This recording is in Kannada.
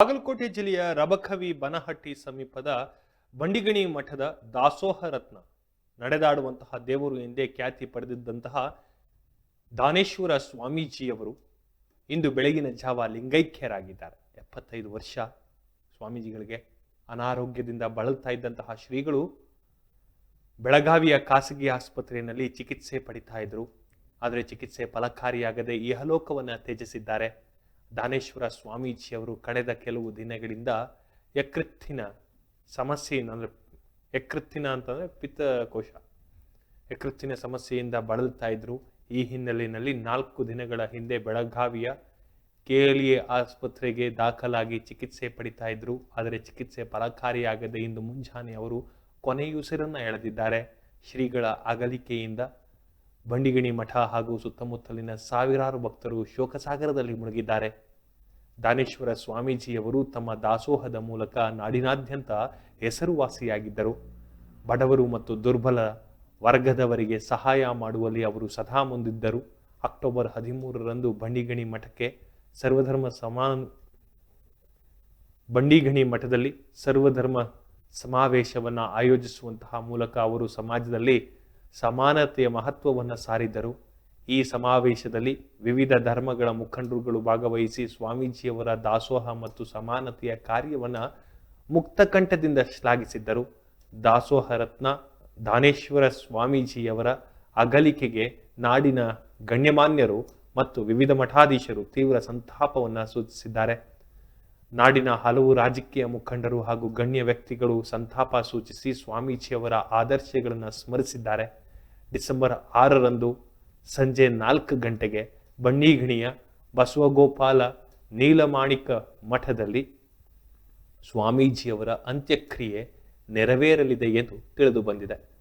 ಬಾಗಲಕೋಟೆ ಜಿಲ್ಲೆಯ ರಬಕವಿ ಬನಹಟ್ಟಿ ಸಮೀಪದ ಬಂಡಿಗಣಿ ಮಠದ ದಾಸೋಹ ರತ್ನ ನಡೆದಾಡುವಂತಹ ದೇವರು ಎಂದೇ ಖ್ಯಾತಿ ಪಡೆದಿದ್ದಂತಹ ದಾನೇಶ್ವರ ಸ್ವಾಮೀಜಿಯವರು ಇಂದು ಬೆಳಗಿನ ಜಾವ ಲಿಂಗೈಕ್ಯರಾಗಿದ್ದಾರೆ. ಎಪ್ಪತ್ತೈದು ವರ್ಷ ಸ್ವಾಮೀಜಿಗಳಿಗೆ ಅನಾರೋಗ್ಯದಿಂದ ಬಳಲ್ತಾ ಇದ್ದಂತಹ ಶ್ರೀಗಳು ಬೆಳಗಾವಿಯ ಖಾಸಗಿ ಆಸ್ಪತ್ರೆಯಲ್ಲಿ ಚಿಕಿತ್ಸೆ ಪಡಿತಾ ಇದ್ರು ಆದರೆ ಚಿಕಿತ್ಸೆ ಫಲಕಾರಿಯಾಗದೆ ಇಹಲೋಕವನ್ನು ತ್ಯಜಿಸಿದ್ದಾರೆ. ದಾನೇಶ್ವರ ಸ್ವಾಮೀಜಿಯವರು ಕಳೆದ ಕೆಲವು ದಿನಗಳಿಂದ ಯಕೃತ್ತಿನ ಸಮಸ್ಯೆಯಿಂದ ಅಂದರೆ ಯಕೃತ್ತಿನ ಅಂತಂದರೆ ಪಿತ್ತಕೋಶ. ಯಕೃತ್ತಿನ ಸಮಸ್ಯೆಯಿಂದ ಬಳಲ್ತಾ ಇದ್ದರು ಈ ಹಿನ್ನೆಲೆಯಲ್ಲಿ ನಾಲ್ಕು ದಿನಗಳ ಹಿಂದೆ ಬೆಳಗಾವಿಯ ಕೆಎಲ್ಇ ಆಸ್ಪತ್ರೆಗೆ ದಾಖಲಾಗಿ ಚಿಕಿತ್ಸೆ ಪಡಿತಾ ಇದ್ರು. ಆದರೆ ಚಿಕಿತ್ಸೆ ಫಲಕಾರಿಯಾಗದೆ ಇಂದು ಮುಂಜಾನೆ ಅವರು ಕೊನೆಯುಸಿರನ್ನು ಎಳೆದಿದ್ದಾರೆ. ಶ್ರೀಗಳ ಅಗಲಿಕೆಯಿಂದ ಬಂಡಿಗಣಿ ಮಠ ಹಾಗೂ ಸುತ್ತಮುತ್ತಲಿನ ಸಾವಿರಾರು ಭಕ್ತರು ಶೋಕಸಾಗರದಲ್ಲಿ ಮುಳುಗಿದ್ದಾರೆ. ದಾನೇಶ್ವರ ಸ್ವಾಮೀಜಿಯವರು ತಮ್ಮ ದಾಸೋಹದ ಮೂಲಕ ನಾಡಿನಾದ್ಯಂತ ಹೆಸರುವಾಸಿಯಾಗಿದ್ದರು. ಬಡವರು ಮತ್ತು ದುರ್ಬಲ ವರ್ಗದವರಿಗೆ ಸಹಾಯ ಮಾಡುವಲ್ಲಿ ಅವರು ಸದಾ ಮುಂದಿದ್ದರು. ಅಕ್ಟೋಬರ್ ಹದಿಮೂರರಂದು ಬಂಡಿಗಣಿ ಮಠಕ್ಕೆ ಸರ್ವಧರ್ಮ ಸಮಾನ, ಬಂಡಿಗಣಿ ಮಠದಲ್ಲಿ ಸರ್ವಧರ್ಮ ಸಮಾವೇಶವನ್ನು ಆಯೋಜಿಸುವಂತಹ ಮೂಲಕ ಅವರು ಸಮಾಜದಲ್ಲಿ ಸಮಾನತೆಯ ಮಹತ್ವವನ್ನು ಸಾರಿದರು. ಈ ಸಮಾವೇಶದಲ್ಲಿ ವಿವಿಧ ಧರ್ಮಗಳ ಮುಖಂಡರುಗಳು ಭಾಗವಹಿಸಿ ಸ್ವಾಮೀಜಿಯವರ ದಾಸೋಹ ಮತ್ತು ಸಮಾನತೆಯ ಕಾರ್ಯವನ್ನು ಮುಕ್ತಕಂಠದಿಂದ ಶ್ಲಾಘಿಸಿದ್ದರು. ದಾಸೋಹ ರತ್ನ ದಾನೇಶ್ವರ ಸ್ವಾಮೀಜಿಯವರ ಅಗಲಿಕೆಗೆ ನಾಡಿನ ಗಣ್ಯಮಾನ್ಯರು ಮತ್ತು ವಿವಿಧ ಮಠಾಧೀಶರು ತೀವ್ರ ಸಂತಾಪವನ್ನು ಸೂಚಿಸಿದ್ದಾರೆ. ನಾಡಿನ ಹಲವು ರಾಜಕೀಯ ಮುಖಂಡರು ಹಾಗೂ ಗಣ್ಯ ವ್ಯಕ್ತಿಗಳು ಸಂತಾಪ ಸೂಚಿಸಿ ಸ್ವಾಮೀಜಿಯವರ ಆದರ್ಶಗಳನ್ನು ಸ್ಮರಿಸಿದ್ದಾರೆ. ಡಿಸೆಂಬರ್ ಆರರಂದು ಸಂಜೆ ನಾಲ್ಕು ಗಂಟೆಗೆ ಬನ್ನಿಗಿಣಿಯ ಬಸವಗೋಪಾಲ ನೀಲಮಾಣಿಕ ಮಠದಲ್ಲಿ ಸ್ವಾಮೀಜಿಯವರ ಅಂತ್ಯಕ್ರಿಯೆ ನೆರವೇರಲಿದೆ ಎಂದು ತಿಳಿದು ಬಂದಿದೆ.